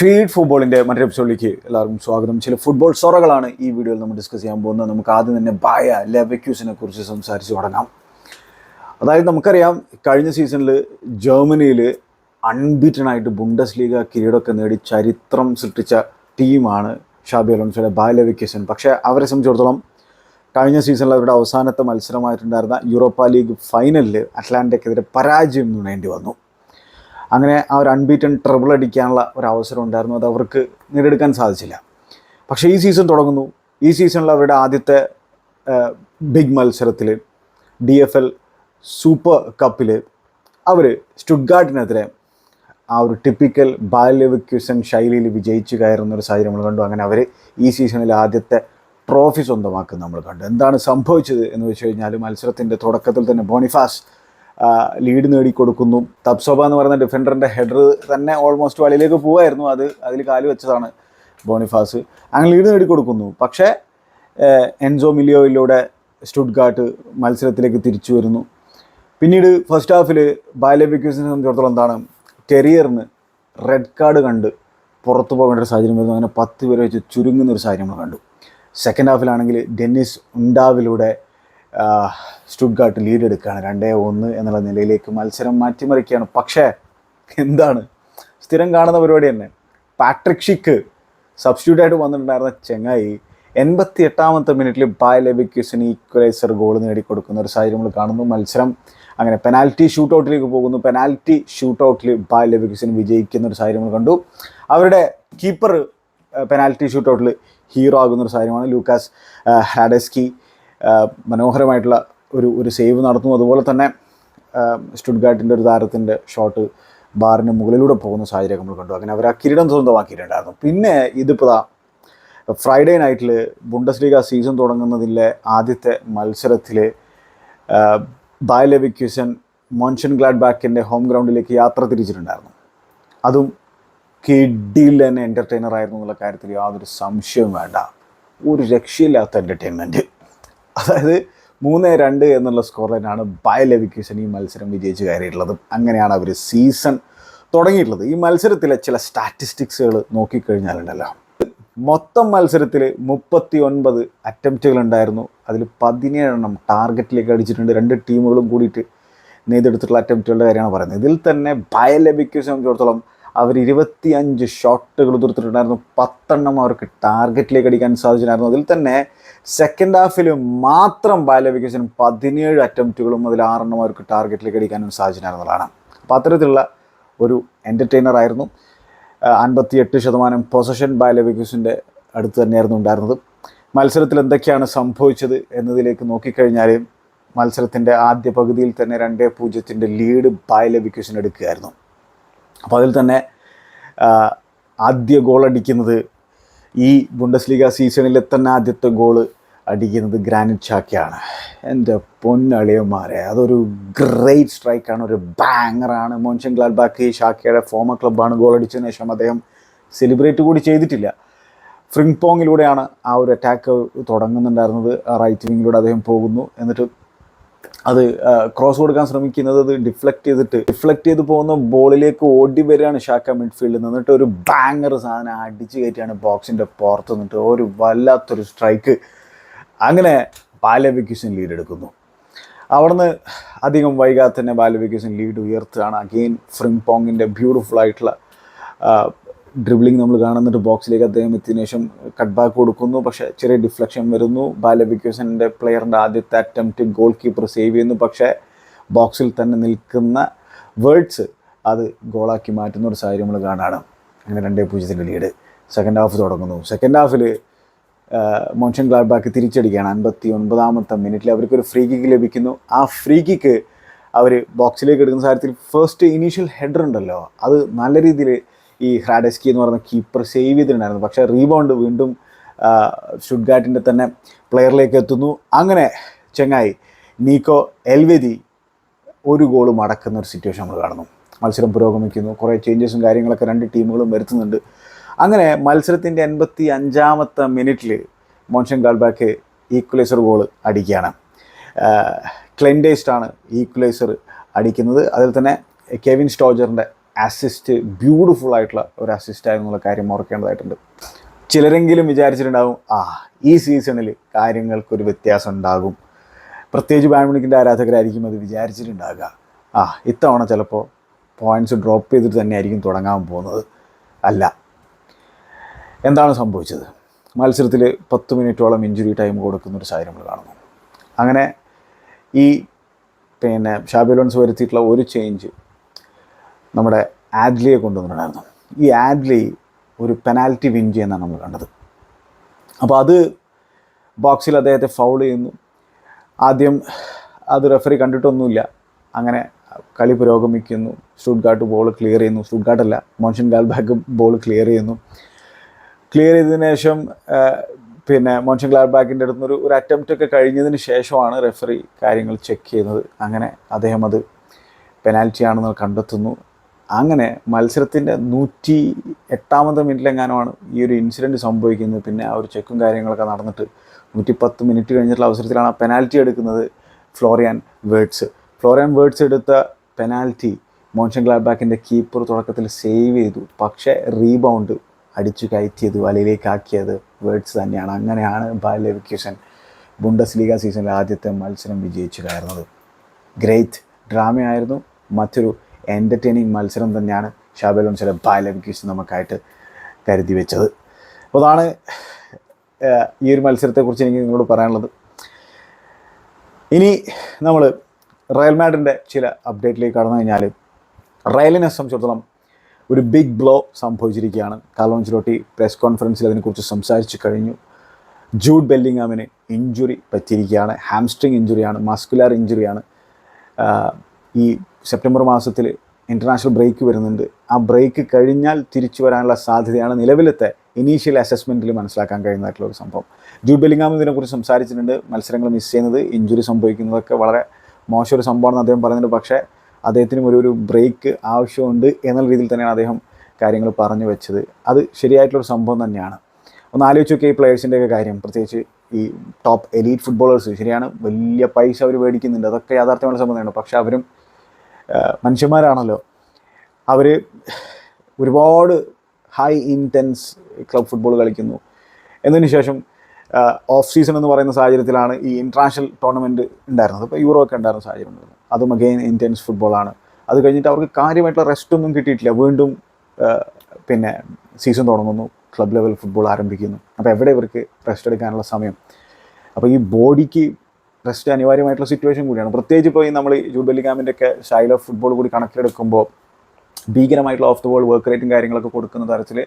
Feed ഫുട്ബോളിന്റെ മറ്റൊരു എപ്പിസോഡിലേക്ക് എല്ലാവർക്കും സ്വാഗതം. ചില ഫുട്ബോൾ സൊറകളാണ് ഈ വീഡിയോയിൽ നമ്മൾ ഡിസ്കസ് ചെയ്യാൻ പോകുന്നത്. നമുക്ക് ആദ്യം തന്നെ ബായ ലെവക്യൂസിനെ കുറിച്ച് സംസാരിച്ച് തുടങ്ങാം. അതായത് നമുക്കറിയാം കഴിഞ്ഞ സീസണിൽ ജർമ്മനിയിൽ അൺബീറ്റൺ ആയിട്ട് ബുണ്ടസ് ലീഗ കിരീടമൊക്കെ നേടി ചരിത്രം സൃഷ്ടിച്ച ടീമാണ് ഷാബി അലോൺസോയുടെ ബായ ലെവക്യൂസൻ. പക്ഷേ അവരെ സംബന്ധിച്ചിടത്തോളം കഴിഞ്ഞ സീസണിൽ അവരുടെ അവസാനത്തെ മത്സരമായിട്ടുണ്ടായിരുന്ന യൂറോപ്പ ലീഗ് ഫൈനലിൽ അറ്റ്ലാന്റയ്ക്കെതിരെ പരാജയം നേടേണ്ടി വന്നു. അങ്ങനെ ആ ഒരു അൺബീറ്റൺ ട്രിബിൾ അടിക്കാനുള്ള ഒരു അവസരം ഉണ്ടായിരുന്നു. അത് അവർക്ക് നേടിയെടുക്കാൻ സാധിച്ചില്ല. പക്ഷേ ഈ സീസൺ തുടങ്ങുന്നു. ഈ സീസണിൽ അവരുടെ ആദ്യത്തെ ബിഗ് മത്സരത്തിൽ ഡി എഫ് എൽ സൂപ്പർ കപ്പിൽ അവർ സ്റ്റുഡ്ഗാർട്ടിനെതിരെ ആ ഒരു ടിപ്പിക്കൽ ബാല്യവിക്യുസൻ ശൈലിയിൽ വിജയിച്ചു കയറുന്ന ഒരു സാഹചര്യം നമ്മൾ കണ്ടു. അങ്ങനെ അവർ ഈ സീസണിൽ ആദ്യത്തെ ട്രോഫി സ്വന്തമാക്കുന്നത് നമ്മൾ കണ്ടു. എന്താണ് സംഭവിച്ചത് എന്ന് വെച്ച് കഴിഞ്ഞാൽ മത്സരത്തിന്റെ തുടക്കത്തിൽ തന്നെ ബോണിഫാസ് ലീഡ് നേടിക്കൊടുക്കുന്നു. തപ്സോബ എന്ന് പറയുന്ന ഡിഫൻഡറിന്റെ ഹെഡർ തന്നെ ഓൾമോസ്റ്റ് വലയിലേക്ക് പോവായിരുന്നു. അത് അതിൽ കാൽ വെച്ചതാണ് ബോണിഫാസ്. അങ്ങനെ ലീഡ് നേടിക്കൊടുക്കുന്നു. പക്ഷേ എൻസോ മിലിയോയിലൂടെ സ്റ്റുഡ്ഗാട്ട് മത്സരത്തിലേക്ക് തിരിച്ചു വരുന്നു. പിന്നീട് ഫസ്റ്റ് ഹാഫിൽ ബാല്യവിക്യൂസിനെ സംബന്ധിച്ചിടത്തോളം എന്താണ്? ടെറിയറിന് റെഡ് കാർഡ് കണ്ട് പുറത്തു പോകേണ്ട ഒരു സാഹചര്യം വരുന്നു. അങ്ങനെ പത്ത് പേരെ വെച്ച് ചുരുങ്ങുന്ന ഒരു സാഹചര്യം നമ്മൾ കണ്ടു. സെക്കൻഡ് ഹാഫിലാണെങ്കിൽ ഡെന്നിസ് ഉണ്ടാവിലൂടെ സ്റ്റുഡ്ഗാട്ട് ലീഡ് എടുക്കുകയാണ് രണ്ടേ ഒന്ന് എന്നുള്ള നിലയിലേക്ക് മത്സരം മാറ്റിമറിക്കുകയാണ്. പക്ഷേ എന്താണ്? സ്ഥിരം കാണുന്ന പരിപാടി തന്നെ. പാട്രിക് ഷിക്ക് സബ്സ്റ്റിറ്റ്യൂട്ട് ആയിട്ട് വന്നിട്ടുണ്ടായിരുന്ന ചെങ്ങായി എൺപത്തി എട്ടാമത്തെ മിനിറ്റിൽ ബായ് ലെബിക്യൂസിന് ഈക്വലൈസർ ഗോൾ നേടിക്കൊടുക്കുന്ന ഒരു സാഹചര്യം നമ്മൾ കാണുന്നു. മത്സരം അങ്ങനെ പെനാൽറ്റി ഷൂട്ടൗട്ടിലേക്ക് പോകുന്നു. പെനാൽറ്റി ഷൂട്ടൗട്ടിൽ ബായ് ലെബിക്യൂസിന് വിജയിക്കുന്ന ഒരു സാഹചര്യം നമ്മൾ കണ്ടു. അവരുടെ കീപ്പർ പെനാൽറ്റി ഷൂട്ടൗട്ടിൽ ഹീറോ ആകുന്ന ഒരു സാഹചര്യമാണ്. ലൂക്കാസ് ഹാഡെസ്കി മനോഹരമായിട്ടുള്ള ഒരു ഒരു സേവ് നടത്തുന്നു. അതുപോലെ തന്നെ സ്റ്റുഡ്ഗാർട്ടിന്റെ ഒരു താരത്തിന്റെ ഷോട്ട് ബാറിന് മുകളിലൂടെ പോകുന്ന സാഹചര്യം നമ്മൾ കണ്ടു. അങ്ങനെ അവർ ആ കിരീടം സ്വന്തമാക്കിയിട്ടുണ്ടായിരുന്നു. പിന്നെ ഇതിപ്പോൾ ഫ്രൈഡേ നൈറ്റിൽ ബുണ്ടസ് ലീഗ സീസൺ തുടങ്ങുന്നതിലെ ആദ്യത്തെ മത്സരത്തിൽ ബായലെവിക്യൂസൻ മോൻഷൻ ഗ്ലാഡ് ബാക്കിന്റെ ഹോം ഗ്രൗണ്ടിലേക്ക് യാത്ര തിരിച്ചിട്ടുണ്ടായിരുന്നു. അതും കിഡിയിൽ തന്നെ എന്റർടൈനർ ആയിരുന്നു എന്നുള്ള കാര്യത്തിൽ യാതൊരു സംശയവും വേണ്ട. ഒരു രക്ഷയില്ലാത്ത എന്റർടൈൻമെന്റ് അതായത് മൂന്ന് രണ്ട് എന്നുള്ള സ്കോർ ലൈനാണ് ബയ ഈ മത്സരം വിജയിച്ച് കയറിയിട്ടുള്ളത്. അങ്ങനെയാണ് അവർ സീസൺ തുടങ്ങിയിട്ടുള്ളത്. ഈ മത്സരത്തിലെ ചില സ്റ്റാറ്റിസ്റ്റിക്സുകൾ നോക്കിക്കഴിഞ്ഞാലുണ്ടല്ലോ. മൊത്തം മത്സരത്തിൽ മുപ്പത്തി ഒൻപത് അറ്റംപ്റ്റുകൾ ഉണ്ടായിരുന്നു അതിൽ പതിനേഴെണ്ണം ടാർഗറ്റിലേക്ക് അടിച്ചിട്ടുണ്ട്. രണ്ട് ടീമുകളും കൂടിയിട്ട് നെയ്തെടുത്തിട്ടുള്ള അറ്റംപ്റ്റുകളുടെ കാര്യമാണ് പറയുന്നത്. ഇതിൽ തന്നെ ബയ സംബന്ധിച്ചിടത്തോളം അവർ ഇരുപത്തിയഞ്ച് ഷോട്ടുകൾ തീർത്തിട്ടുണ്ടായിരുന്നു പത്തെണ്ണം അവർക്ക് ടാർഗറ്റിലേക്ക് അടിക്കാൻ സാധിച്ചിട്ടുണ്ടായിരുന്നു. അതിൽ തന്നെ സെക്കൻഡ് ഹാഫിൽ മാത്രം ബാലവികസനം പതിനേഴ് അറ്റംപ്റ്റുകളും അതിൽ ആറെണ്ണം അവർക്ക് ടാർഗറ്റിലേക്ക് അടിക്കാനും സാധിച്ചിട്ടുണ്ടായിരുന്നതാണ്. അപ്പോൾ അത്തരത്തിലുള്ള ഒരു എന്റർടൈനർ ആയിരുന്നു. അൻപത്തി എട്ട് ശതമാനം പൊസഷൻ ബാലവികസിന്റെ അടുത്ത് തന്നെയായിരുന്നു ഉണ്ടായിരുന്നത്. മത്സരത്തിൽ എന്തൊക്കെയാണ് സംഭവിച്ചത് എന്നതിലേക്ക് നോക്കിക്കഴിഞ്ഞാൽ മത്സരത്തിന്റെ ആദ്യ പകുതിയിൽ തന്നെ രണ്ടേ പൂജ്യത്തിന്റെ ലീഡ് ബയലവിക്യൂസിന് എടുക്കുകയായിരുന്നു. അപ്പോൾ അതിൽ തന്നെ ആദ്യ ഗോൾ അടിക്കുന്നത് ഈ ബുണ്ടസ് ലീഗ സീസണിലെ തന്നെ ആദ്യത്തെ ഗോൾ അടിക്കുന്നത് ഗ്രാനിറ്റ് ചാക്കയാണ് എന്റെ പൊന്നളിയന്മാരെ അതൊരു ഗ്രേറ്റ് സ്ട്രൈക്കാണ് ഒരു ബാങ്ങറാണ് മോൻഷൻ ഗ്ലാഡ്ബാക്ക് ബാക്കി ഷാക്കയുടെ ഫോമർ ക്ലബ്ബാണ് ഗോൾ അടിച്ചതിന് ശേഷം അദ്ദേഹം സെലിബ്രേറ്റ് കൂടി ചെയ്തിട്ടില്ല. ഫ്രിങ്പോങ്ങിലൂടെയാണ് ആ ഒരു അറ്റാക്ക് തുടങ്ങുന്നുണ്ടായിരുന്നത്. റൈറ്റ് വിങ്ങിലൂടെ അദ്ദേഹം പോകുന്നു. എന്നിട്ട് അത് ക്രോസ് കൊടുക്കാൻ ശ്രമിക്കുന്നത് അത് ഡിഫ്ലക്ട് ചെയ്തിട്ട് ഡിഫ്ലക്ട് ചെയ്ത് പോകുന്ന ബോളിലേക്ക് ഓടി വരികയാണ് ഷാക്ക മിഡ്ഫീൽഡിൽ നിന്നിട്ട് ഒരു ബാങ്ങർ സാധനം അടിച്ചു കയറ്റിയാണ് ബോക്സിന്റെ പുറത്ത് നിന്നിട്ട്. ഒരു വല്ലാത്തൊരു സ്ട്രൈക്ക് അങ്ങനെ ബാലവിക്യൂഷൻ ലീഡ് എടുക്കുന്നു. അവിടുന്ന് അധികം വൈകാതെ തന്നെ ബാലവിക്യൂഷൻ ലീഡ് ഉയർത്തുകയാണ്. അഗെയിൻ ഫ്രിംപോങ്ങിന്റെ ബ്യൂട്ടിഫുൾ ആയിട്ടുള്ള ഡ്രിബ്ലിംഗ് നമ്മൾ കാണുന്നുണ്ട് ബോക്സിലേക്ക് അദ്ദേഹം എത്തിയതിനു ശേഷം കട്ട് ബാക്ക് കൊടുക്കുന്നു. പക്ഷേ ചെറിയ ഡിഫ്ലക്ഷൻ വരുന്നു. ബാലവിക്യൂസന്റെ പ്ലെയറിന്റെ ആദ്യത്തെ അറ്റംപ്റ്റ് ഗോൾ കീപ്പർ സേവ് ചെയ്യുന്നു. പക്ഷേ ബോക്സിൽ തന്നെ നിൽക്കുന്ന വേർഡ്സ് അത് ഗോളാക്കി മാറ്റുന്ന ഒരു സാഹചര്യം നമ്മൾ കാണാണ്. അങ്ങനെ രണ്ടേ പൂജ്യത്തിന്റെ ലീഡ് സെക്കൻഡ് ഹാഫ് തുടങ്ങുന്നു. സെക്കൻഡ് ഹാഫിൽ മോൻഷൻ ഗ്ലാഡ്ബാക്ക് തിരിച്ചടിക്കുകയാണ്. അൻപത്തി ഒൻപതാമത്തെ മിനിറ്റിൽ അവർക്കൊരു ഫ്രീ കിക്ക് ലഭിക്കുന്നു. ആ ഫ്രീ കിക്ക് അവർ ബോക്സിലേക്ക് എടുക്കുന്ന സാഹചര്യത്തിൽ ഫസ്റ്റ് ഇനീഷ്യൽ ഹെഡർ ഉണ്ടല്ലോ. അത് നല്ല രീതിയിൽ ഈ ഹ്രാഡസ്കി എന്ന് പറയുന്ന കീപ്പർ സേവ് ചെയ്തിട്ടുണ്ടായിരുന്നു. പക്ഷേ റീബൗണ്ട് വീണ്ടും ഷുഡ്ഗാറ്റിന്റെ തന്നെ പ്ലെയറിലേക്ക് എത്തുന്നു. അങ്ങനെ ചെങ്ങായി നീക്കോ എൽവെതി ഒരു ഗോൾ മടക്കുന്ന ഒരു സിറ്റുവേഷൻ നമ്മൾ കാണുന്നു. മത്സരം പുരോഗമിക്കുന്നു. കുറേ ചേഞ്ചസും കാര്യങ്ങളൊക്കെ രണ്ട് ടീമുകളും വരുത്തുന്നുണ്ട്. അങ്ങനെ മത്സരത്തിന്റെ എൺപത്തി അഞ്ചാമത്തെ മിനിറ്റിൽ മോൻഷൻ ഗാൾബാക്ക് ഈക്വലൈസർ ഗോൾ അടിക്കുകയാണ് ക്ലെൻഡേസ്റ്റാണ് ഈക്വലൈസർ അടിക്കുന്നത്. അതിൽ തന്നെ കെവിൻ സ്റ്റോജറിന്റെ അസിസ്റ്റ് ബ്യൂട്ടിഫുൾ ആയിട്ടുള്ള ഒരു അസിസ്റ്റ് ആയിരുന്നുള്ള കാര്യം ഓർക്കേണ്ടതായിട്ടുണ്ട്. ചിലരെങ്കിലും വിചാരിച്ചിട്ടുണ്ടാവും ആ ഈ സീസണിൽ കാര്യങ്ങൾക്കൊരു വ്യത്യാസം ഉണ്ടാകും. പ്രത്യേകിച്ച് ബാഡ്മിന്റന്റെ ആരാധകരായിരിക്കും അത് വിചാരിച്ചിട്ടുണ്ടാകുക ആ ഇത്തവണ ചിലപ്പോൾ പോയിന്റ്സ് ഡ്രോപ്പ് ചെയ്തിട്ട് തന്നെയായിരിക്കും തുടങ്ങാൻ പോകുന്നത്. അല്ല. എന്താണ് സംഭവിച്ചത്? മത്സരത്തിൽ പത്ത് മിനിറ്റോളം ഇഞ്ചുറി ടൈം കൊടുക്കുന്ന ഒരു സാഹചര്യം നമ്മൾ കാണുന്നു. അങ്ങനെ ഈ പിന്നെ ഷാബി ലോൺസ് വരുത്തിയിട്ടുള്ള ഒരു ചേഞ്ച് നമ്മുടെ ആഡ്ലിയെ കൊണ്ടുവന്നിട്ടുണ്ടായിരുന്നു. ഈ ആഡ്ലി ഒരു പെനാൽറ്റി വിൻ ചെയ്യുന്നതാണ് നമ്മൾ കണ്ടത്. അപ്പോൾ അത് ബോക്സിൽ അദ്ദേഹത്തെ ഫൗൾ ചെയ്യുന്നു. ആദ്യം അത് റെഫറി കണ്ടിട്ടൊന്നുമില്ല. അങ്ങനെ കളി പുരോഗമിക്കുന്നു. സ്റ്റുഡ്ഗാർട്ട് ബോൾ ക്ലിയർ ചെയ്യുന്നു. സ്റ്റുഡ്ഗാർട്ടല്ല മോൻഷൻ ഗാൽബാക്ക് ബോൾ ക്ലിയർ ചെയ്യുന്നു. ക്ലിയർ ചെയ്തതിന് ശേഷം പിന്നെ മോൻഷൻ ഗ്ലാഡ്ബാക്കിന്റെ അടുത്ത് ഒരു ഒരു അറ്റംപ്റ്റ് ഒക്കെ കഴിഞ്ഞതിന് ശേഷമാണ് റെഫറി കാര്യങ്ങൾ ചെക്ക് ചെയ്യുന്നത്. അങ്ങനെ അദ്ദേഹം അത് പെനാൽറ്റി ആണെന്ന് കണ്ടെത്തുന്നു. അങ്ങനെ മത്സരത്തിന്റെ നൂറ്റി എട്ടാമത്തെ മിനിറ്റിലെങ്ങാനുമാണ് ഈ ഒരു ഇൻസിഡന്റ് സംഭവിക്കുന്നത്. പിന്നെ ആ ഒരു ചെക്കും കാര്യങ്ങളൊക്കെ നടന്നിട്ട് നൂറ്റി പത്ത് മിനിറ്റ് കഴിഞ്ഞിട്ടുള്ള അവസരത്തിലാണ് ആ പെനാൽറ്റി എടുക്കുന്നത് ഫ്ലോറിയാൻ വേർഡ്സ് ഫ്ലോറിയാൻ വേർഡ്സ് എടുത്ത പെനാൽറ്റി മോൻഷൻ ഗ്ലാഡ്ബാക്കിന്റെ കീപ്പർ തുടക്കത്തിൽ സേവ് ചെയ്തു. പക്ഷേ റീബൗണ്ട് അടിച്ചു കയറ്റിയത് വലയിലേക്ക് ആക്കിയത് വേർഡ്സ് തന്നെയാണ്. അങ്ങനെയാണ് ബാലെവിക്യൂഷൻ ബുണ്ടസ് ലീഗ സീസണിലെ ആദ്യത്തെ മത്സരം വിജയിച്ചു കയറുന്നത്. ഗ്രേറ്റ് ഡ്രാമയായിരുന്നു മറ്റൊരു എന്റർടൈനിങ് മത്സരം തന്നെയാണ് ഷാബലോൺസിലെ ബാലെവിക്യൂഷൻ നമുക്കായിട്ട് കരുതി വെച്ചത്. അപ്പോൾ അതാണ് ഈ ഒരു മത്സരത്തെക്കുറിച്ച് എനിക്ക് നിങ്ങളോട് പറയാനുള്ളത്. ഇനി നമ്മൾ റയൽ മാഡിന്റെ ചില അപ്ഡേറ്റിലേക്ക് കടന്നു കഴിഞ്ഞാൽ റയലിനെ സംബന്ധിച്ചിടത്തോളം ഒരു ബിഗ് ബ്ലോ സംഭവിച്ചിരിക്കുകയാണ്. കാലോഞ്ചിലോട്ടി പ്രസ് കോൺഫറൻസിൽ അതിനെക്കുറിച്ച് സംസാരിച്ചു കഴിഞ്ഞു. ജൂഡ് ബെല്ലിങ്ങാമിന് ഇഞ്ചുറി പറ്റിയിരിക്കുകയാണ്. ഹാംസ്ട്രിങ് ഇഞ്ചുറിയാണ് മസ്കുലാർ ഇഞ്ചുറിയാണ് ഈ സെപ്റ്റംബർ മാസത്തിൽ ഇന്റർനാഷണൽ ബ്രേക്ക് വരുന്നുണ്ട്. ആ ബ്രേക്ക് കഴിഞ്ഞാൽ തിരിച്ചു വരാനുള്ള സാധ്യതയാണ് നിലവിലത്തെ ഇനീഷ്യൽ അസസ്മെന്റിൽ മനസ്സിലാക്കാൻ കഴിയുന്നതായിട്ടുള്ള ഒരു സംഭവം. ജൂഡ് ബെലിംഗാം ഇതിനെക്കുറിച്ച് സംസാരിച്ചിട്ടുണ്ട്. മത്സരങ്ങൾ മിസ് ചെയ്യുന്നത് ഇഞ്ചുറി സംഭവിക്കുന്നതൊക്കെ വളരെ മോശം ഒരു സംഭവമാണെന്ന് അദ്ദേഹം പറയുന്നുണ്ട് പക്ഷേ അദ്ദേഹത്തിനും ഒരു ഒരു ബ്രേക്ക് ആവശ്യമുണ്ട് എന്നുള്ള രീതിയിൽ തന്നെയാണ് അദ്ദേഹം കാര്യങ്ങൾ പറഞ്ഞു വെച്ചത്. അത് ശരിയായിട്ടുള്ളൊരു സംഭവം തന്നെയാണ്. ഒന്ന് ആലോചിച്ച് നോക്കിയ ഈ പ്ലെയേഴ്സിന്റെയൊക്കെ കാര്യം. പ്രത്യേകിച്ച് ഈ ടോപ്പ് എലീറ്റ് ഫുട്ബോളേഴ്സ് ശരിയാണ്. വലിയ പൈസ അവർ മേടിക്കുന്നുണ്ട്. അതൊക്കെ യാഥാർത്ഥ്യമുള്ള സംബന്ധമാണ് പക്ഷേ അവരും മനുഷ്യന്മാരാണല്ലോ. അവർ ഒരുപാട് ഹൈ ഇന്റൻസ് ക്ലബ് ഫുട്ബോൾ കളിക്കുന്നു. എന്നതിന് ശേഷം ഓഫ് സീസൺ എന്ന് പറയുന്ന സാഹചര്യത്തിലാണ് ഈ ഇന്റർനാഷണൽ ടൂർണമെന്റ് ഉണ്ടായിരുന്നത്. ഇപ്പോൾ യൂറോ ഒക്കെ ഉണ്ടായിരുന്ന സാഹചര്യം ഉണ്ടായിരുന്നു. അതും അഗെയിൻ ഇന്റൻസ് ഫുട്ബോളാണ് അത് കഴിഞ്ഞിട്ട് അവർക്ക് കാര്യമായിട്ടുള്ള റെസ്റ്റ് ഒന്നും കിട്ടിയിട്ടില്ല. വീണ്ടും പിന്നെ സീസൺ തുടങ്ങുന്നു. ക്ലബ് ലെവൽ ഫുട്ബോൾ ആരംഭിക്കുന്നു. അപ്പോൾ എവിടെ ഇവർക്ക് റെസ്റ്റ് എടുക്കാനുള്ള സമയം? അപ്പോൾ ഈ ബോഡിക്ക് റെസ്റ്റ് അനിവാര്യമായിട്ടുള്ള സിറ്റുവേഷൻ കൂടിയാണ്. പ്രത്യേകിച്ച് ഇപ്പോൾ ഈ നമ്മൾ ജൂബലി ഒക്കെ സ്റ്റൈൽ ഓഫ് ഫുട്ബോൾ കൂടി കണക്കിലെടുക്കുമ്പോൾ ഭീകരമായിട്ടുള്ള ഓഫ് ദ ബോൾ വർക്ക് റേറ്റും കാര്യങ്ങളൊക്കെ കൊടുക്കുന്ന തരത്തിൽ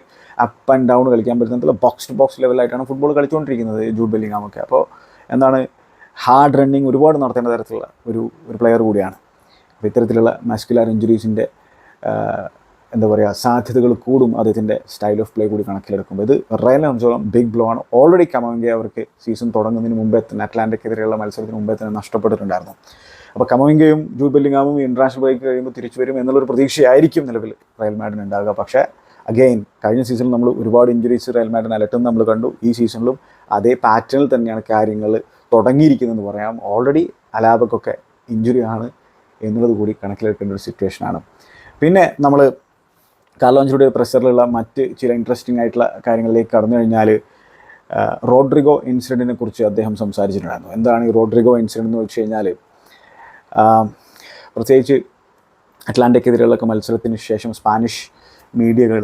അപ്പ് ആൻഡ് ഡൗൺ കളിക്കാൻ പറ്റുന്ന ബോക്സ് ടു ബോക്സ് ലെവലായിട്ടാണ് ഫുട്ബോൾ കളിച്ചുകൊണ്ടിരിക്കുന്നത് ജൂബലി ബെല്ലിങ്ങാമൊക്കെ അപ്പോൾ എന്താണ് ഹാർഡ് റണ്ണിങ് ഒരുപാട് നടത്തേണ്ട തരത്തിലുള്ള ഒരു ഒരു പ്ലെയർ കൂടിയാണ്. അപ്പോൾ ഇത്തരത്തിലുള്ള മസ്കുലാർ ഇഞ്ചുറീസിന്റെ എന്താ പറയുക സാധ്യതകൾ കൂടും അദ്ദേഹത്തിന്റെ സ്റ്റൈൽ ഓഫ് പ്ലേ കൂടി കണക്കിലെടുക്കുമ്പോൾ ഇത് റയലിനെ സംബന്ധിച്ചോളം ബിഗ് ബ്ലോ ആണ്. ഓൾറെഡി കമവിംഗെ അവർക്ക് സീസൺ തുടങ്ങുന്നതിന് മുമ്പേ തന്നെ അറ്റ്ലാന്റക്കെതിരെയുള്ള മത്സരത്തിന് മുമ്പേ തന്നെ നഷ്ടപ്പെട്ടിട്ടുണ്ടായിരുന്നു. അപ്പോൾ കമവിംഗയും ജൂഡ് ബെല്ലിങ്ങാമും ഇന്റർനാഷണൽ ബ്രേക്ക് കഴിയുമ്പോൾ തിരിച്ചു വരും എന്നുള്ളൊരു പ്രതീക്ഷയായിരിക്കും നിലവിൽ റയൽ മാഡിന് ഉണ്ടാവുക. പക്ഷേ അഗെയിൻ കഴിഞ്ഞ സീസണിൽ നമ്മൾ ഒരുപാട് ഇഞ്ചുറീസ് റയൽ മാഡിന് അലട്ടും നമ്മൾ കണ്ടു. ഈ സീസണിലും അതേ പാറ്റേണിൽ തന്നെയാണ് കാര്യങ്ങൾ തുടങ്ങിയിരിക്കുന്നതെന്ന് പറയാം. ഓൾറെഡി അലാബക്കൊക്കെ ഇഞ്ചുറി ആണ് എന്നുള്ളത് കൂടി കണക്കിലെടുക്കേണ്ട ഒരു സിറ്റുവേഷനാണ് പിന്നെ നമ്മൾ കാർലോഞ്ചിയുടെ പ്രഷറിലുള്ള മറ്റ് ചില ഇൻട്രസ്റ്റിംഗ് ആയിട്ടുള്ള കാര്യങ്ങളിലേക്ക് കടന്നു കഴിഞ്ഞാൽ റോഡ്രിഗോ ഇൻസിഡന്റിനെ കുറിച്ച് അദ്ദേഹം സംസാരിച്ചിട്ടുണ്ടായിരുന്നു. എന്താണ് ഈ റോഡ്രിഗോ ഇൻസിഡന്റ് എന്ന് വെച്ച് കഴിഞ്ഞാൽ പ്രത്യേകിച്ച് അറ്റ്ലാന്റിക്കെതിരെയുള്ള മത്സരത്തിന് ശേഷം സ്പാനിഷ് മീഡിയകൾ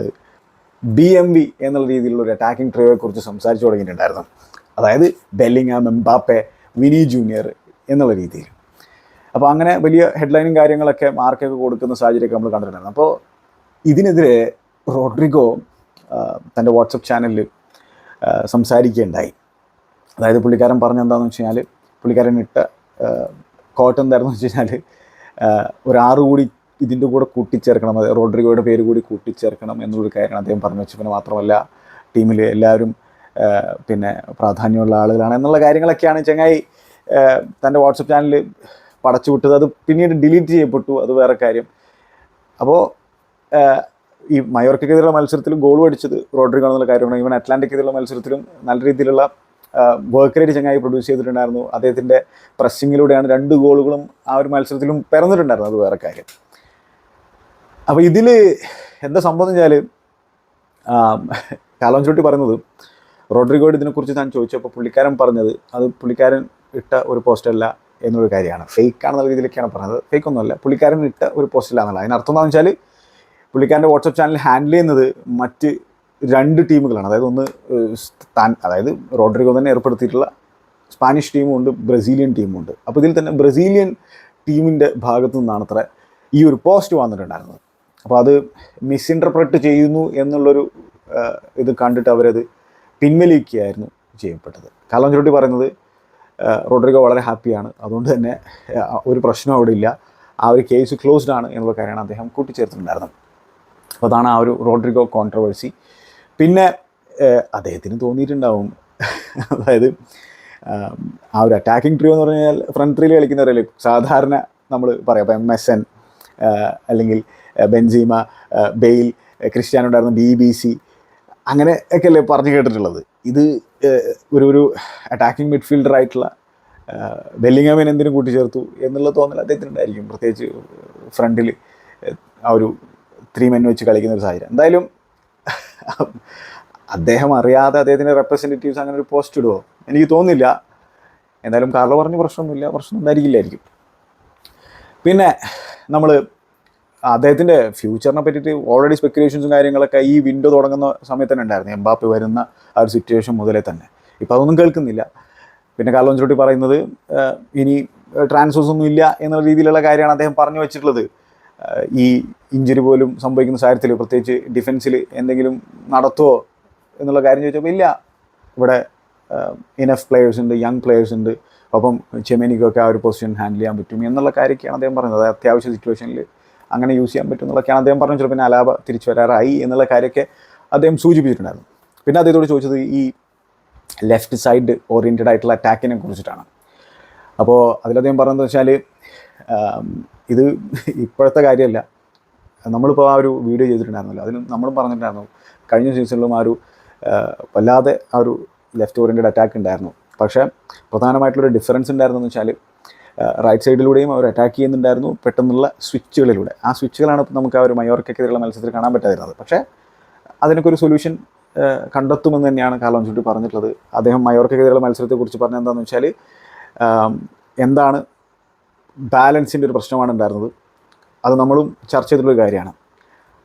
ബി എം വി എന്നുള്ള രീതിയിലുള്ള ഒരു അറ്റാക്കിംഗ് ട്രിയോയെ കുറിച്ച് സംസാരിച്ചു തുടങ്ങിയിട്ടുണ്ടായിരുന്നു. അതായത് ബെല്ലിങ്ങാം എംബാപ്പെ വിനി ജൂനിയർ എന്നുള്ള രീതിയിൽ. അപ്പോൾ അങ്ങനെ വലിയ ഹെഡ്ലൈനും കാര്യങ്ങളൊക്കെ മാർക്കൊക്കെ കൊടുക്കുന്ന സാഹചര്യമൊക്കെ നമ്മൾ കണ്ടിട്ടുണ്ടായിരുന്നു. അപ്പോൾ ഇതിനെതിരെ റോഡ്രിഗോ തന്റെ വാട്സപ്പ് ചാനലിൽ സംസാരിക്കുകയുണ്ടായി. അതായത് പുള്ളിക്കാരൻ പറഞ്ഞ എന്താണെന്ന് വെച്ച് കഴിഞ്ഞാൽ പുള്ളിക്കാരൻ ഇട്ട കോട്ട് എന്തായിരുന്നു വെച്ച് കഴിഞ്ഞാൽ ഒരാറ് കൂടി ഇതിന്റെ കൂടെ കൂട്ടിച്ചേർക്കണം അത് റോഡ്രിഗോയുടെ പേര് കൂടി കൂട്ടിച്ചേർക്കണം എന്നൊരു കാര്യമാണ് അദ്ദേഹം പറഞ്ഞു വെച്ചു പിന്നെ മാത്രമല്ല ടീമിൽ എല്ലാവരും പിന്നെ പ്രാധാന്യമുള്ള ആളുകളാണ് എന്നുള്ള കാര്യങ്ങളൊക്കെയാണ് ചങ്ങായി തന്റെ വാട്സപ്പ് ചാനലിൽ പടച്ചു വിട്ടത് അത് പിന്നീട് ഡിലീറ്റ് ചെയ്യപ്പെട്ടു. അത് വേറെ കാര്യം. അപ്പോൾ ഈ മയോർക്കെതിരെയുള്ള മത്സരത്തിൽ ഗോൾ അടിച്ചത് റോഡ്രിഗോ എന്നുള്ള കാര്യമാണ്. ഈവൻ അറ്റ്ലാന്റിക്കെതിരെയുള്ള മത്സരത്തിലും നല്ല രീതിയിലുള്ള വർക്ക് റേറ്റ് ചങ്ങായി പ്രൊഡ്യൂസ് ചെയ്തിട്ടുണ്ടായിരുന്നു. അദ്ദേഹത്തിന്റെ പ്രസ്സിങ്ങിലൂടെയാണ് രണ്ട് ഗോളുകളും ആ ഒരു മത്സരത്തിലും പിറന്നിട്ടുണ്ടായിരുന്നു അത് വേറെ കാര്യം. അപ്പോൾ ഇതിൽ എന്താ സംഭവം വെച്ചാൽ കാലോഞ്ചോട്ടി പറയുന്നത് റോഡ്രിഗോയുടെ ഇതിനെക്കുറിച്ച് താൻ ചോദിച്ചപ്പോൾ പുള്ളിക്കാരൻ പറഞ്ഞത് അത് പുള്ളിക്കാരൻ ഇട്ട ഒരു പോസ്റ്റല്ല എന്നൊരു കാര്യമാണ്. ഫേക്ക് ആണെന്നുള്ള രീതിയിലൊക്കെയാണ് പറഞ്ഞത്. ഫേക്ക് ഒന്നുമല്ല. പുള്ളിക്കാരൻ ഇട്ട ഒരു പോസ്റ്റല്ല എന്നുള്ളത്. അതിനർത്ഥം എന്താണെന്ന് വെച്ചാൽ പുള്ളിക്കാരന്റെ വാട്സപ്പ് ചാനൽ ഹാൻഡിൽ ചെയ്യുന്നത് മറ്റ് രണ്ട് ടീമുകളാണ്. അതായത് ഒന്ന് താൻ അതായത് റോഡ്രിഗോ തന്നെ ഏർപ്പെടുത്തിയിട്ടുള്ള സ്പാനിഷ് ടീമും ഉണ്ട് ബ്രസീലിയൻ ടീമും ഉണ്ട് അപ്പോൾ ഇതിൽ തന്നെ ബ്രസീലിയൻ ടീമിന്റെ ഭാഗത്തു നിന്നാണ് അത്ര ഈ ഒരു പോസ്റ്റ് വന്നിട്ടുണ്ടായിരുന്നത്. അപ്പോൾ അത് മിസ്ഇന്റർപ്രറ്റ് ചെയ്യുന്നു എന്നുള്ളൊരു ഇത് കണ്ടിട്ട് അവരത് പിൻവലിക്കുകയായിരുന്നു ചെയ്യപ്പെട്ടത്. കാലഞ്ചോട്ടി പറയുന്നത് റോഡ്രിഗോ വളരെ ഹാപ്പിയാണ്. അതുകൊണ്ട് തന്നെ ഒരു പ്രശ്നം അവിടെ ഇല്ല. ആ ഒരു കേസ് ക്ലോസ്ഡ് ആണ് എന്നുള്ള കാര്യമാണ് അദ്ദേഹം കൂട്ടിച്ചേർത്തിട്ടുണ്ടായിരുന്നത്. അപ്പോൾ അതാണ് ആ ഒരു റോഡ്രിഗോ കോൺട്രവേഴ്സി പിന്നെ അദ്ദേഹത്തിന് തോന്നിയിട്ടുണ്ടാവും. അതായത് ആ ഒരു അറ്റാക്കിംഗ് ട്രിയോ എന്ന് പറഞ്ഞു കഴിഞ്ഞാൽ ഫ്രണ്ട് ത്രീയിൽ കളിക്കുന്നവരല്ലേ? സാധാരണ നമ്മൾ പറയാം. അപ്പോൾ എം എസ് എൻ അല്ലെങ്കിൽ ബെൻസീമ ബെയിൽ ക്രിസ്ത്യാനോ ഉണ്ടായിരുന്ന ബി ബി സി അങ്ങനെ ഒക്കെ അല്ലേ പറഞ്ഞു കേട്ടിട്ടുള്ളത്. ഇത് ഒരു ഒരു അറ്റാക്കിംഗ് മിഡ്ഫീൽഡർ ആയിട്ടുള്ള ബെല്ലിങ്ങാമിന് എന്തിനും കൂട്ടിച്ചേർത്തു എന്നുള്ള തോന്നൽ അദ്ദേഹത്തിനുണ്ടായിരിക്കും. പ്രത്യേകിച്ച് ഫ്രണ്ടിൽ ആ ഒരു ത്രീ മെൻ വെച്ച് കളിക്കുന്ന ഒരു സാഹചര്യം. എന്തായാലും അദ്ദേഹം അറിയാതെ അദ്ദേഹത്തിന്റെ റെപ്രസെന്റേറ്റീവ്സ് അങ്ങനെ ഒരു പോസ്റ്റ് ഇടുമോ എനിക്ക് തോന്നുന്നില്ല. എന്തായാലും കാർലോ പറഞ്ഞ് പ്രശ്നമൊന്നുമില്ല. പ്രശ്നം ഉണ്ടായിരിക്കില്ലായിരിക്കും. പിന്നെ നമ്മൾ അദ്ദേഹത്തിന്റെ ഫ്യൂച്ചറിനെ പറ്റിയിട്ട് ഓൾറെഡി സ്പെക്കുലേഷൻസും കാര്യങ്ങളൊക്കെ ഈ വിൻഡോ തുടങ്ങുന്ന സമയത്ത് തന്നെ ഉണ്ടായിരുന്നു. എംബാപ്പി വരുന്ന ആ ഒരു സിറ്റുവേഷൻ മുതലേ തന്നെ. ഇപ്പോൾ അതൊന്നും കേൾക്കുന്നില്ല. പിന്നെ കാർലോ അഞ്ചോട്ടി പറയുന്നത് ഇനി ട്രാൻസ്ഫേഴ്സ് ഒന്നും ഇല്ല എന്നുള്ള രീതിയിലുള്ള കാര്യമാണ് അദ്ദേഹം പറഞ്ഞു വെച്ചിട്ടുള്ളത്. ഈ ഇഞ്ചുറി പോലും സംഭവിക്കുന്ന സാഹചര്യത്തിൽ പ്രത്യേകിച്ച് ഡിഫൻസിൽ എന്തെങ്കിലും നടത്തുമോ എന്നുള്ള കാര്യം ചോദിച്ചപ്പോൾ ഇല്ല. ഇവിടെ ഇനഫ് പ്ലെയേഴ്സ് ഉണ്ട് യങ് പ്ലെയേഴ്സ് ഉണ്ട്. അപ്പം ചെമേനിക്കൊക്കെ ആ ഒരു പൊസിഷൻ ഹാൻഡിൽ ചെയ്യാൻ പറ്റും എന്നുള്ള കാര്യമൊക്കെയാണ് അദ്ദേഹം പറഞ്ഞത്. അത്യാവശ്യ സിറ്റുവേഷനിൽ അങ്ങനെ യൂസ് ചെയ്യാൻ പറ്റും എന്നുള്ളതൊക്കെയാണ് അദ്ദേഹം പറഞ്ഞു പിന്നെ അലാബ തിരിച്ചു വരാറായി എന്നുള്ള കാര്യമൊക്കെ അദ്ദേഹം സൂചിപ്പിച്ചിട്ടുണ്ടായിരുന്നു. പിന്നെ അദ്ദേഹത്തോട് ചോദിച്ചത് ഈ ലെഫ്റ്റ് സൈഡ് ഓറിയന്റഡ് ആയിട്ടുള്ള അറ്റാക്കിനെ കുറിച്ചിട്ടാണ്. അപ്പോൾ അതിലദ്ദേഹം പറഞ്ഞതെന്ന് വെച്ചാൽ ഇത് ഇപ്പോഴത്തെ കാര്യമല്ല. നമ്മളിപ്പോൾ ആ ഒരു വീഡിയോ ചെയ്തിട്ടുണ്ടായിരുന്നല്ലോ. അതിന് നമ്മളും പറഞ്ഞിട്ടുണ്ടായിരുന്നു. കഴിഞ്ഞ സീസണിലും ആ ഒരു വല്ലാതെ ആ ഒരു ലെഫ്റ്റ് ഓറിയന്റഡ് അറ്റാക്ക് ഉണ്ടായിരുന്നു. പക്ഷേ പ്രധാനമായിട്ടുള്ളൊരു ഡിഫറൻസ് ഉണ്ടായിരുന്നെന്ന് വെച്ചാൽ റൈറ്റ് സൈഡിലൂടെയും അവർ അറ്റാക്ക് ചെയ്യുന്നുണ്ടായിരുന്നു പെട്ടെന്നുള്ള സ്വിച്ചുകളിലൂടെ ആ സ്വിച്ചുകളാണ് ഇപ്പോൾ നമുക്ക് ആ ഒരു മയോർക്കെതിരെയുള്ള മത്സരത്തിൽ കാണാൻ പറ്റാതിരുന്നത്. പക്ഷേ അതിനൊക്കെ ഒരു സൊല്യൂഷൻ കണ്ടെത്തുമെന്ന് തന്നെയാണ് കാർലോൺ ചുട്ടി പറഞ്ഞിട്ടുള്ളത്. അദ്ദേഹം മയോർക്കെതിരെയുള്ള മത്സരത്തെക്കുറിച്ച് പറഞ്ഞത് എന്താണെന്ന് വെച്ചാൽ എന്താണ് ബാലൻസിന്റെ ഒരു പ്രശ്നമാണ് ഉണ്ടായിരുന്നത്. അത് നമ്മളും ചർച്ച ചെയ്തിട്ടുള്ള കാര്യമാണ്.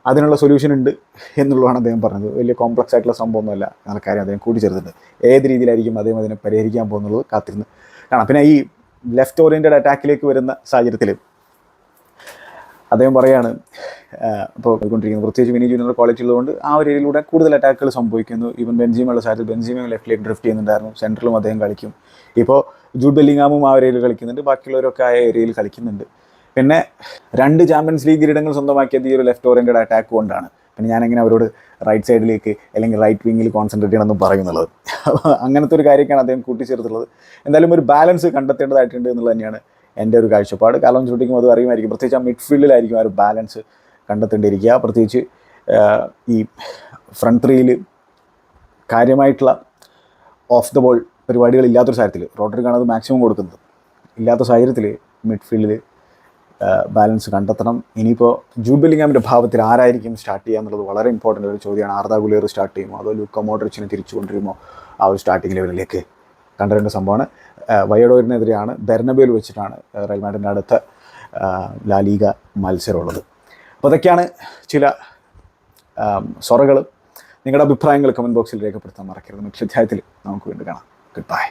അതിനുള്ള സൊല്യൂഷൻ ഉണ്ട് എന്നുള്ളതാണ് അദ്ദേഹം പറഞ്ഞത്. വലിയ കോംപ്ലക്സ് ആയിട്ടുള്ള സംഭവമൊന്നുമല്ല എന്നുള്ള കാര്യം അദ്ദേഹം കൂട്ടിച്ചേർത്തിട്ടുണ്ട്. ഏത് രീതിയിലായിരിക്കും അദ്ദേഹം അതിനെ പരിഹരിക്കാൻ പോകുന്നുള്ളത് കാത്തിരുന്ന് കാണാം പിന്നെ ഈ ലെഫ്റ്റ് ഓറിയന്റഡ് അറ്റാക്കിലേക്ക് വരുന്ന സാഹചര്യത്തിൽ അദ്ദേഹം പറയാണ് ഇപ്പോൾ കൊണ്ടിരിക്കുന്നത് പ്രത്യേകിച്ച് വിനി ജൂനിയർ കോളേജ് ഉള്ളതുകൊണ്ട് ആ ഒരു ഏരിയയിലൂടെ കൂടുതൽ അറ്റാക്കുകൾ സംഭവിക്കുന്നു. ഈവൻ ബെൻസിമുള്ള സാഹചര്യത്തിൽ ബെൻസിമയും ലെഫ്റ്റിലേക്ക് ഡ്രിഫ്റ്റ് ചെയ്യുന്നുണ്ടായിരുന്നു. സെൻട്രലും അദ്ദേഹം കളിക്കും. ഇപ്പോൾ ജൂഡ് ബെല്ലിങ്ങാമും ആ ഏരിയയിൽ കളിക്കുന്നുണ്ട്. ബാക്കിയുള്ളവരൊക്കെ ആ ഏരിയയിൽ കളിക്കുന്നുണ്ട്. പിന്നെ രണ്ട് ചാമ്പ്യൻസ് ലീഗ് കിരീടങ്ങൾ സ്വന്തമാക്കിയത് ഈ ഒരു ലെഫ്റ്റ് ഓറിയന്റഡ് അറ്റാക്ക് കൊണ്ടാണ്. പിന്നെ ഞാനെങ്ങനെ അവരോട് റൈറ്റ് സൈഡിലേക്ക് അല്ലെങ്കിൽ റൈറ്റ് വിങ്ങിൽ കോൺസെൻട്രേറ്റ് ചെയ്യണമെന്ന് പറയുന്നുള്ളത് അങ്ങനത്തെ ഒരു കാര്യമൊക്കെയാണ് അദ്ദേഹം കൂട്ടിച്ചേർത്തുള്ളത് എന്തായാലും ഒരു ബാലൻസ് കണ്ടെത്തേണ്ടതായിട്ടുണ്ട് എന്നുള്ളത് തന്നെയാണ് എന്റെ ഒരു കാഴ്ചപ്പാട്. കാലം ചൂട്ടിക്കും അത് അറിയുമായിരിക്കും പ്രത്യേകിച്ച് ആ മിഡ്ഫീൽഡിലായിരിക്കും ആ ഒരു ബാലൻസ് കണ്ടെത്തേണ്ടിയിരിക്കുക പ്രത്യേകിച്ച് ഈ ഫ്രണ്ട് ത്രീയിൽ കാര്യമായിട്ടുള്ള ഓഫ് ദ ബോൾ പരിപാടികൾ ഇല്ലാത്തൊരു സാഹചര്യത്തിൽ റോട്ടറിക്കാണ് അത് മാക്സിമം കൊടുക്കുന്നത്. ഇല്ലാത്ത സാഹചര്യത്തിൽ മിഡ്ഫീൽഡിൽ ബാലൻസ് കണ്ടെത്തണം. ഇനിയിപ്പോൾ ജൂഡ് ബെല്ലിങ്ങാമിന്റെ ഭാവത്തിൽ ആരായിരിക്കും സ്റ്റാർട്ട് ചെയ്യുക എന്നുള്ളത് വളരെ ഇമ്പോർട്ടന്റ് ഒരു ചോദ്യമാണ്. ആർദാ ഗുലേർ സ്റ്റാർട്ട് ചെയ്യുമോ? അതോ ലൂക്ക മോഡ്രിച്ചിനെ തിരിച്ചു കൊണ്ടുവരുമോ ആ ഒരു സ്റ്റാർട്ടിംഗ് ലെവലിലേക്ക് കണ്ടുവരേണ്ട സംഭവമാണ്. വയഡോരിനെതിരെയാണ് ബെർണബേൽ വെച്ചിട്ടാണ് റയൽ മാഡിന്റെ അടുത്ത ലാലീഗ മത്സരമുള്ളത്. അപ്പോൾ അതൊക്കെയാണ് ചില സൊറകൾ നിങ്ങളുടെ അഭിപ്രായങ്ങൾ കമന്റ് ബോക്സിൽ രേഖപ്പെടുത്താൻ മറക്കരുത്. മറ്റൊരു അധ്യായത്തിൽ നമുക്ക് വീണ്ടും കാണാം. Good bye